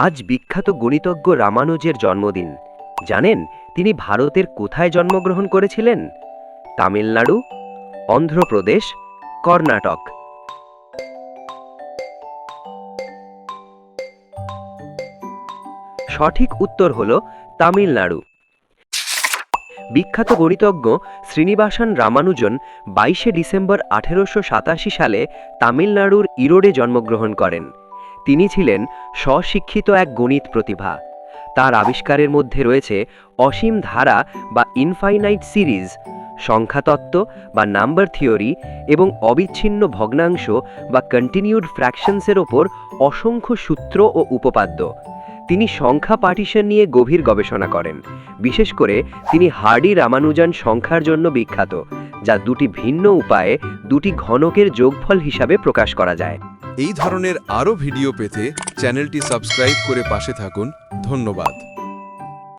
আজ বিখ্যাত গণিতজ্ঞ রামানুজের জন্মদিন। জানেন তিনি ভারতের কোথায় জন্মগ্রহণ করেছিলেন? তামিলনাড়ু, অন্ধ্রপ্রদেশ, কর্ণাটক। সঠিক উত্তর হল তামিলনাড়ু। বিখ্যাত গণিতজ্ঞ শ্রীনিবাসন রামানুজন বাইশে ডিসেম্বর আঠেরোশো সাতাশি সালে তামিলনাড়ুর ইরোডে জন্মগ্রহণ করেন। তিনি ছিলেন স্বশিক্ষিত এক গণিত প্রতিভা। তার আবিষ্কারের মধ্যে রয়েছে অসীম ধারা বা ইনফাইনাইট সিরিজ, সংখ্যাতত্ত্ব বা নাম্বার থিওরি এবং অবিচ্ছিন্ন ভগ্নাংশ বা কন্টিনিউড ফ্র্যাকশনসের ওপর অসংখ্য সূত্র ও উপপাদ্য। তিনি সংখ্যা পার্টিশন নিয়ে গভীর গবেষণা করেন। বিশেষ করে তিনি হার্ডি রামানুজান সংখ্যার জন্য বিখ্যাত, যা দুটি ভিন্ন উপায়ে দুটি ঘনকের যোগফল হিসাবে প্রকাশ করা যায়। এই ধরনের আরও ভিডিও পেতে চ্যানেলটি সাবস্ক্রাইব করে পাশে থাকুন। ধন্যবাদ।